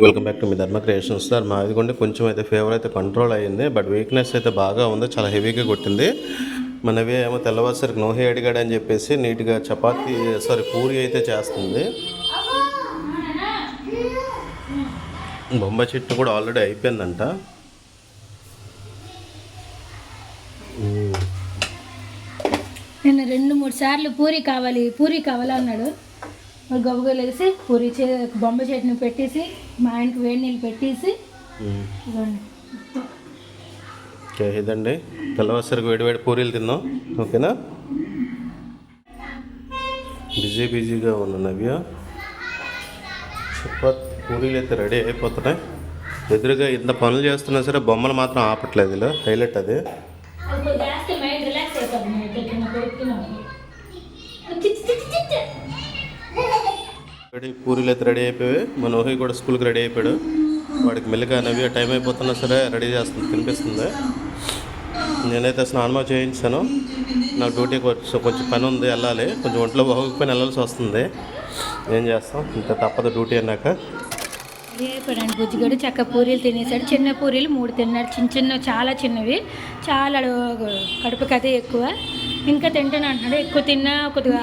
Welcome back to me ధర్మ creations. Sir మాది ఇదిగోండి కొంచెం అయితే ఫీవర్ అయితే కంట్రోల్ అయ్యింది బట్ వీక్నెస్ అయితే బాగా ఉంది చాలా హెవీగా కొట్టింది. మనవి ఏమో తెల్లవారుసరికి నోహి అడిగాడు అని చెప్పేసి నీట్గా చపాతీ సారీ పూరి అయితే చేస్తుంది. బొమ్మ చెట్టు కూడా ఆల్రెడీ అయిపోయిందంట. నిన్న రెండు మూడు సార్లు పూరి కావాలి పూరి కావాలి అన్నాడు పూరి చే బొమ్మ చెట్టుని పెట్టేసి మా ఆయనకి వేడి నీళ్ళు పెట్టేసి. ఓకే ఇదండి. తెల్లవారుసరికి వేడి వేడి పూరీలు తిందాం ఓకేనా? బిజీ బిజీగా ఉన్న నవ్య. చపాతీ పూరీలు అయితే రెడీ అయిపోతున్నాయి. ఎదురుగా ఇంత పనులు చేస్తున్నా సరే బొమ్మలు మాత్రం ఆపట్లేదు ఇలా. హైలైట్ అది. రెడీ పూరీలు అయితే రెడీ అయిపోయాయి. మన ఊహి కూడా స్కూల్కి రెడీ అయిపోయాడు. వాడికి మెల్లిగా నవ్వి టైం అయిపోతున్నా సరే రెడీ చేస్తుంది తినిపిస్తుంది. నేనైతే స్నానం చేయించాను. నాకు డ్యూటీకి వచ్చి కొంచెం పని ఉంది వెళ్ళాలి. కొంచెం ఒంట్లో బాగోకపోయినా వెళ్ళాల్సి వస్తుంది. ఏం చేస్తాం? ఇంత తప్పదు డ్యూటీ అన్నాక. అయిపోయాడు బుజ్జిగడు చక్క పూరీలు తినేసాడు. చిన్న పూరీలు మూడు తిన్నాడు. చిన్న చిన్న చాలా చిన్నవి. చాలా కడుపుకి అదే ఎక్కువ. ఇంకా తింటాను అంటున్నాడు ఎక్కువ తిన్నా కొద్దిగా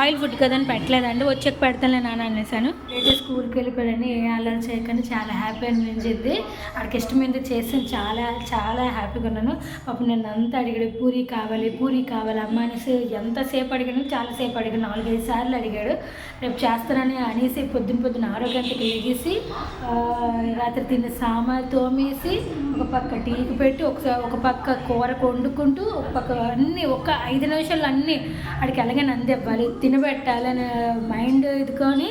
ఆయిల్ ఫుడ్ కదా అని పెట్టలేదండి వచ్చాక పెడతానులే నాన్న అనేసాను. అయితే స్కూల్కి వెళ్ళిపోయాడని ఏ ఆలోచన చేయకుండా చాలా హ్యాపీ అనిపించింది. ఇష్టం ఇష్టమైంది చేసి చాలా చాలా హ్యాపీగా ఉన్నాను. పాపం నేను అంతా అడిగాడు పూరి కావాలి పూరి కావాలి అమ్మ అనేసి ఎంతసేపు అడిగాను చాలాసేపు అడిగాను. నాలుగైదు సార్లు అడిగాడు. రేపు చేస్తానని అనేసి పొద్దున పొద్దున ఆరో గంటకి లెగిసి రాత్రి తిన్న సామాన్ తోమేసి ఒక పక్క టీకి పెట్టి ఒకసారి ఒక పక్క కూర వండుకుంటూ ఒక పక్క అన్నీ ఒక ఐదు నిమిషాలు అన్నీ అడికి ఎలాగైనా నందివ్వాలి తినబెట్టాలని మైండ్ ఇదికొని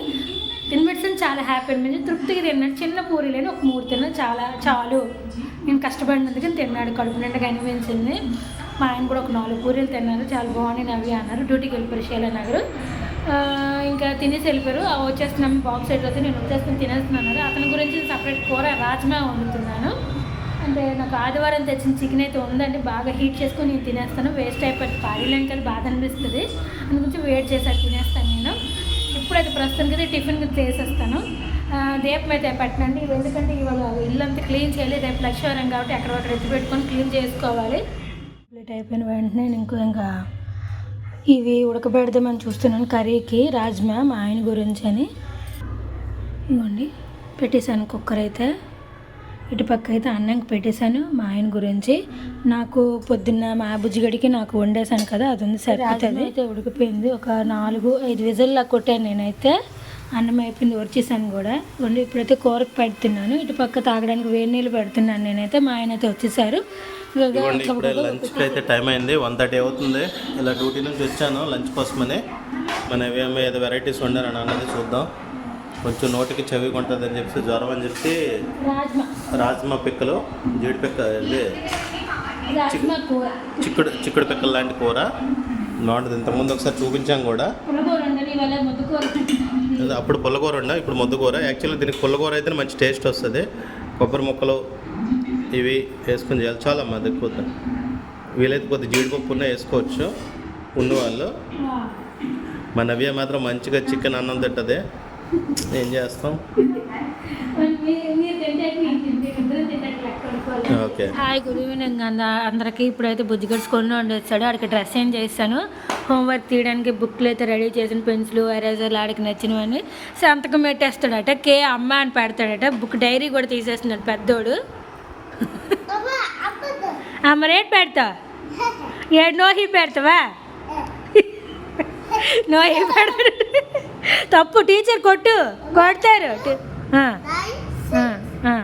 తినబెట్టిన చాలా హ్యాపీ అనిపించింది. తృప్తిగా తిన్నాడు. చిన్న పూరీలని ఒక మూడు తిన్నాడు చాలా చాలు. నేను కష్టపడినందుకు తిన్నాడు. కడుపు నిండా అనిపించింది మా ఆయన కూడా ఒక నాలుగు పూరీలు తిన్నారు చాలా బాగున్నాయి నవ్వి అన్నారు. డ్యూటీకి వెళ్ళిపోయారు శైలనగర్ అన్నారు ఇంకా తినేసి వెళ్ళిపోయారు. ఆ వచ్చేస్తున్నాం. బాక్స్ అయితే నేను వచ్చేస్తాను తినేస్తున్నాను అన్నారు. అతని గురించి సపరేట్ కూర రాజ్మా వండుతున్నాను. అంటే నాకు ఆదివారం తెచ్చిన చికెన్ అయితే ఉందండి బాగా హీట్ చేసుకొని నేను తినేస్తాను. వేస్ట్ అయిపోయి పాడీలేని కదా బాధ అనిపిస్తుంది. అందుగురించి వేడి చేసాక తినేస్తాను నేను. ఇప్పుడైతే ప్రస్తుతానికి అయితే టిఫిన్ చేసేస్తాను. దీపం అయితే పెట్టనండి. ఎందుకంటే ఇవాళ ఇల్లు క్లీన్ చేయాలి రేపు లక్ష్మీవారం కాబట్టి అక్కడ ఒకటి ఎత్తి పెట్టుకొని క్లీన్ చేసుకోవాలి. కంప్లీట్ అయిపోయిన వెంటనే నేను ఇంకో ఇంకా ఇవి ఉడకబెడదామని చూస్తున్నాను కర్రీకి. రాజ్మా మా ఆయన గురించి అని. ఇవ్వండి. పెట్టేశాను కుక్కర్ అయితే. ఇటుపక్క అయితే అన్నంకి పెట్టేశాను మా ఆయన గురించి. నాకు పొద్దున్న మా బుజ్జిగడికి నాకు వండేశాను కదా అది ఉంది సరిపోతుంది అయితే ఉడికిపోయింది. ఒక నాలుగు ఐదు విజల్లా కొట్టాను నేనైతే. అన్నం అయిపోయింది వచ్చేసాను కూడా. వండి ఇప్పుడైతే కూరకు పెడుతున్నాను. ఇటుపక్క తాగడానికి వేడి నీళ్ళు పెడుతున్నాను నేనైతే. మా ఆయన అయితే వచ్చేసారు. లంచ్కి అయితే టైం అయింది. వన్ థర్టీ అవుతుంది. ఇలా డ్యూటీ నుంచి వచ్చాను లంచ్ కోసమని. మన ఏమో ఏదో వెరైటీస్ వండారని అన్నది చూద్దాం. కొంచెం నోటికి చవి ఉంటుంది అని చెప్పి జ్వరం అని చెప్పి రాజ్మా. రాజ్మా పిక్కలు జీడి పిక్క ఇది చిక్కుడు చిక్కుడు పిక్కలు లాంటి కూర. బాగుంటుంది. ఇంతకుముందు ఒకసారి చూపించాం కూడా. అప్పుడు పుల్లకూర ఉండ ఇప్పుడు ముద్దకూర యాక్చువల్లీ దీనికి పుల్లకూర అయితే మంచి టేస్ట్ వస్తుంది. కొబ్బరి ముక్కలు ఇవి వేసుకొని చేయాలి. చాలా మా ఎక్కువ వీలైతే కొద్ది జీడిపప్పు ఉన్న వేసుకోవచ్చు. ఉన్నవాళ్ళు మా నవ్య మాత్రం మంచిగా చికెన్ అన్నం తింటుంది. ఏం చేస్తాం ఓకే హాయ్ గుడ్ ఈవినింగ్ అంద అందరికీ ఇప్పుడైతే బుజ్జిగడ్స్ కొన్ని వండేస్తాడు ఆడికి డ్రెస్ చేంజ్ చేస్తాను. హోంవర్క్ తీయడానికి బుక్లు అయితే రెడీ చేసిన పెన్సిల్ ఎరేజర్లు ఆడికి నచ్చినవని సంతకం పెట్టేస్తాడట. కే అమ్మ అని పెడతాడట. బుక్ డైరీ కూడా తీసేస్తున్నాడు పెద్దోడు. అమ్మ రేట్ పెడతా? ఏడు నోహి పెడతావా? నోహి పెడతాడు. తప్పు టీచర్ కొట్టు. కొడతారు. ఆ, ఆ.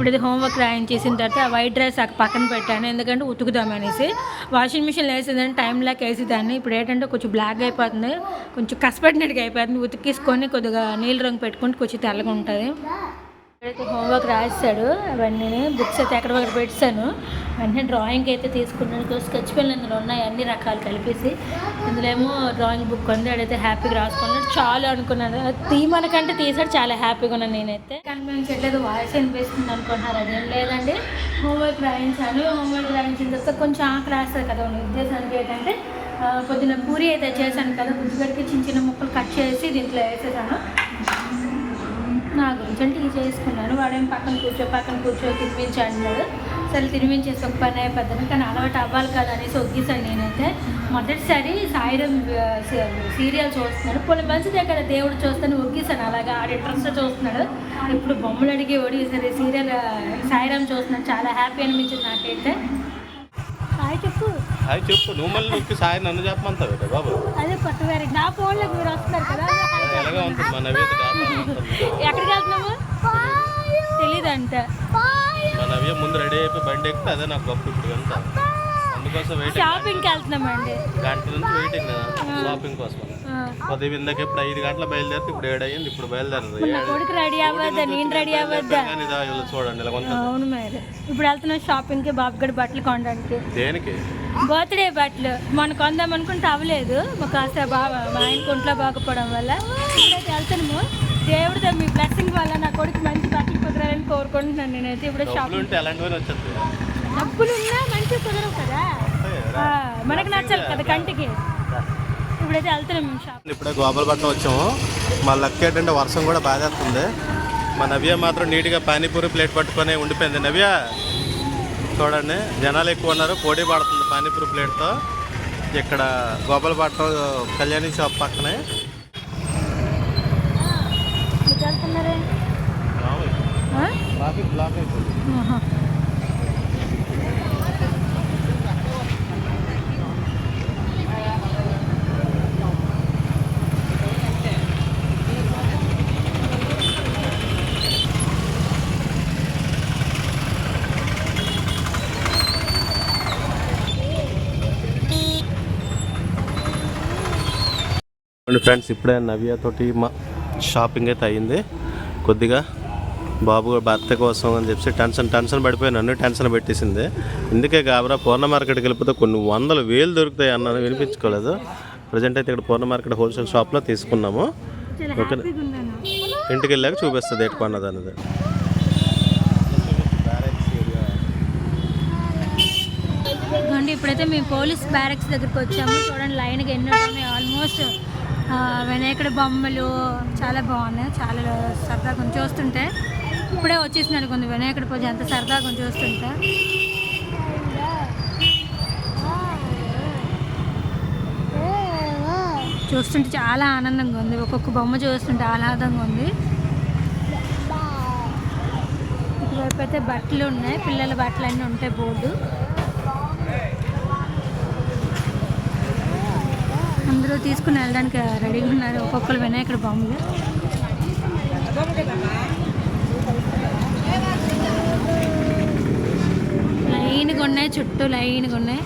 ఇప్పుడు ఇది హోంవర్క్ రాయించేసిన తర్వాత ఆ వైట్ డ్రెస్ అక్కడ పక్కన పెట్టాను. ఎందుకంటే ఉతుకుదామనేసి వాషింగ్ మిషన్ వేసేదాన్ని టైం లేక వేసేదాన్ని ఇప్పుడు ఏంటంటే కొంచెం బ్లాక్ అయిపోతుంది. కొంచెం కష్టపడినట్టుగా అయిపోతుంది. ఉతికేసుకొని కొద్దిగా నీళ్ళ రంగు పెట్టుకుంటే కొంచెం తెల్లగా ఉంటుంది. అయితే హోంవర్క్ రాశాడు అవన్నీ బుక్స్ అయితే ఎక్కడ ఒకటి పెట్టాను. వెంటనే డ్రాయింగ్ అయితే తీసుకున్నాను స్కెచ్ పెన్లు ఇందులో ఉన్నాయి అన్ని రకాలు కలిపేసి. ఇందులో ఏమో డ్రాయింగ్ బుక్ ఉంది అడైతే హ్యాపీగా రాసుకున్నాడు. చాలా అనుకున్నాను. తీయమనకంటే తీసాడు చాలా హ్యాపీగా ఉన్నాను నేనైతే. కనిపించట్లేదు వాయిస్ అనిపిస్తుంది అనుకుంటున్నారు? అదేం లేదండి. హోంవర్క్ రాయించాను. హోంవర్క్ రాయించిన తర్వాత కొంచెం ఆకు రాస్తారు కదా ఉద్దేశానికి ఏంటంటే పొద్దున పూరి అయితే చేశాను కదా బుజ్జిగడికి చిన్న చిన్న ముక్కలు కట్ చేసి దీంట్లో వేసేసాను. నా గురించి కూర్చొని టీ చేసుకున్నాను. వాడేం పక్కన కూర్చో పక్కన కూర్చో తినిపించి అన్నాడు సరే తినిపించేసి ఒక పని అయిపోతాను కానీ అలవాటు అవ్వాలి కదా అనేసి ఒగ్గేసాను నేనైతే మొదటిసారి సాయిరం సీరియల్ చూస్తున్నాడు కొన్ని మంచిదే కదా దేవుడు చూస్తాను ఒగ్గిసాను అలాగా ఆడ ఇంట్రెస్ట్ చూస్తున్నాడు. ఇప్పుడు బొమ్మలు అడిగి ఓడి సరే సీరియల్ సాయిరామ్ చూస్తున్నాను. చాలా హ్యాపీ అనిపించింది నాకైతే. హాయ్ చెప్పు. హాయ్ చెప్పు. నువ్వు మళ్ళీ నొక్కి సాయి నన్ను చెప్పమంటావు కదా బాబు. అదే కొత్త గారి నా ఫోన్లోకి మీరు వస్తున్నారు కదా. ఎలాగా ఉంటుంది మన ఎక్కడికి వెళ్తున్నాము తెలీదంట. మన నవ్య ముందు రెడీ అయిపోయి బండి ఎక్కితే అదే నాకు గొప్ప ఇప్పుడు వెళ్తా అందుకోసం వెయిటింగ్ షాపింగ్కి వెళ్తున్నామండి. గంట నుంచి వెయిటింగ్ షాపింగ్ కోసం. ఇందాక ఇప్పుడు ఐదు గంటల బయలుదేరితే ఇప్పుడు ఏడు అయ్యింది ఇప్పుడు బయలుదేరదు కొడుకు రెడీ అవ్వద్దా నేను రెడీ అవ్వద్దా? చూడండి ఇలా కొంత అవును మరి. ఇప్పుడు వెళ్తున్నాం షాపింగ్కి బాబుగడి బట్టలు కొనడానికి. దేనికి? బర్త్డే బట్టలు. మొన్న కొందాం అనుకుంటే అవ్వలేదు. కాస్త బాగా మా ఆయనకు ఒంట్లో బాగపోవడం వల్ల. వెళ్తున్నాము. దేవుడితో మీ బ్లెస్సింగ్ వల్ల నా కొడుకు మంచి బట్టలు కుదరాలని కోరుకుంటున్నాను నేనైతే. ఇప్పుడు షాపింగ్ డబ్బులు ఉన్నా మంచి కుదరవు కదా? ఆ, మనకు నచ్చాలి కదా కంటికి. ఇప్పుడైతే వెళ్తున్నాం మేము షాప్ ఇప్పుడే గోపాలపట్నం వచ్చాము. మా లక్ ఏంటంటే వర్షం కూడా బాధేస్తుంది మా నవ్య మాత్రం నీట్గా పానీపూరి ప్లేట్ పట్టుకొని ఉండిపోయింది. నవ్య చూడండి జనాలు ఎక్కువ ఉన్నారు. పోటీ పడుతుంది పానీపూరి ప్లేట్తో. ఇక్కడ గోపాలపట్నం కళ్యాణి షాప్ పక్కనే. వెళ్తున్నారే? ఆహా. ఫ్రెండ్స్ ఇప్పుడే నవ్య తోటి మా షాపింగ్ అయితే అయ్యింది. కొద్దిగా బాబు భర్త కోసం అని చెప్పి టెన్షన్ టెన్షన్ పడిపోయి నన్ను టెన్షన్ పెట్టేసింది. ఇందుకే కాబరా పూర్ణ మార్కెట్కి వెళ్ళిపోతే కొన్ని వందల వేలు దొరుకుతాయి అన్నాను వినిపించుకోలేదు. ప్రజెంట్ అయితే ఇక్కడ పూర్ణ మార్కెట్ హోల్సేల్ షాప్లో తీసుకున్నాము. ఓకే. ఇంటికి వెళ్ళాక చూపిస్తుంది ఎటు కొన్నది ఇదిగోండి ఇప్పుడైతే మేము పోలీస్ బ్యారక్స్ దగ్గరికి వచ్చాము. చూడండి లైన్కి ఎన్నో ఆల్మోస్ట్ వినాయకుడి బొమ్మలు చాలా బాగున్నాయి. చాలా సరదాగా చూస్తుంటే ఇప్పుడే వచ్చేసినాడు కొంచెం వినాయకుడి పూజ ఎంత సరదాగా చూస్తుంటే. చూస్తుంటే చాలా ఆనందంగా ఉంది. ఒక్కొక్క బొమ్మ చూస్తుంటే ఆహ్లాదంగా ఉంది. ఇటువైపు అయితే బట్టలు ఉన్నాయి. పిల్లల బట్టలు అన్నీ ఉంటాయి బోర్డు. అందరూ తీసుకుని వెళ్ళడానికి రెడీగా ఉన్నారు. ఒక్కొక్కరు వినాయకుడు బొమ్మలు. లైన్గా ఉన్నాయి చుట్టూ లైన్గా ఉన్నాయి.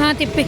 ఆ, తిప్పి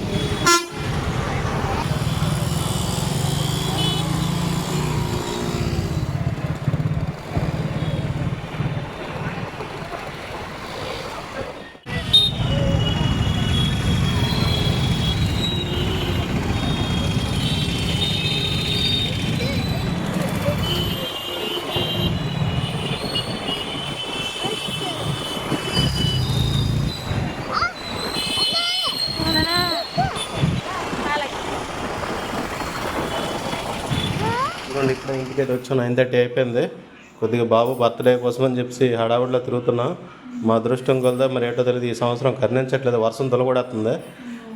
ఇదిగోండి ఇప్పుడు ఇంటికి అయితే వచ్చాను నైన్ థర్టీ అయిపోయింది. కొద్దిగా బాబు బర్త్డే కోసం అని చెప్పి హడావుడిలో తిరుగుతున్నా. మా అదృష్టం కొలదా మరి ఏటో తెలియదు ఈ సంవత్సరం కర్ణించట్లేదు వర్షం తొలగొడేస్తుంది.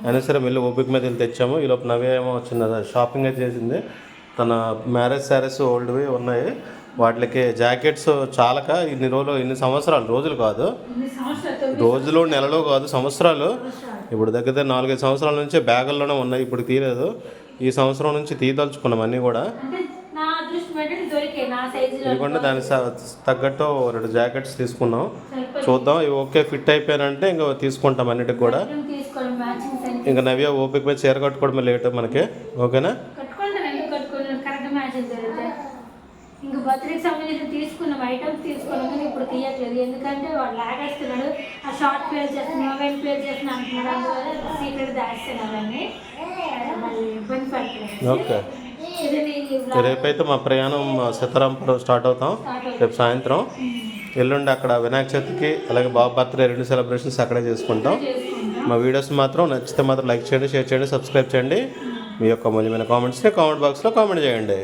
అయినా సరే మళ్ళీ ఓపిక మీద వెళ్ళి తెచ్చాము. ఈ లోపు నవ్య ఏమో వచ్చింది షాపింగ్ అయితే చేసింది. తన మ్యారేజ్ శారీస్ ఓల్డ్వి ఉన్నాయి. వాటికి జాకెట్స్ చాలక ఇన్ని రోజులు ఇన్ని సంవత్సరాలు రోజులు కాదు. రోజులు నెలలో కాదు సంవత్సరాలు. ఇప్పుడు దగ్గర దగ్గర నాలుగైదు సంవత్సరాల నుంచి బ్యాగుల్లోనే ఉన్నాయి. ఇప్పుడు తీయలేదు. ఈ సంవత్సరం నుంచి తీయదలుచుకున్నాం అన్నీ కూడా అంటే నా అదృష్టం ఏంటంటే దొరికే నా సైజులో ఎందుకంటే దానికి స- తగ్గట్టు రెండు జాకెట్స్ తీసుకున్నాం. చూద్దాం ఇవి ఓకే ఫిట్ అయిపోయానంటే ఇంకా తీసుకుంటాం అన్నిటికి కూడా. ఇంకా నవ్య ఓపిక మీద చీర కట్టుకోవడం లేట్ మనకి. ఓకేనా? ఇంకా బర్త్డేకి సంబంధించి తీసుకున్నాం ఐటమ్స్ తీసుకున్నాం కానీ ఇప్పుడు తీయట్లేదు. ఎందుకంటే వాడు లాగేస్తున్నాడు ఆ షార్ట్ చేస్తున్నా మొబైల్ చేస్తున్నా అందువల్ల సీక్రెట్ అవన్నీ మళ్ళీ ఇబ్బంది ఓకే ఇది నేను ఈ vlog రేపైతే మా ప్రయాణం సీతారాంపురం స్టార్ట్ అవుతాం. రేపు సాయంత్రం. ఎల్లుండి అక్కడ వినాయక చవితికి అలాగే బాబు బర్త్డే రెండు సెలబ్రేషన్స్ అక్కడే చేసుకుంటాం. మా వీడియోస్ మాత్రం నచ్చితే మాత్రం లైక్ చేయండి షేర్ చేయండి సబ్స్క్రైబ్ చేయండి. మీ యొక్క మూల్యమైన కామెంట్స్ని కామెంట్ బాక్స్లో కామెంట్ చేయండి.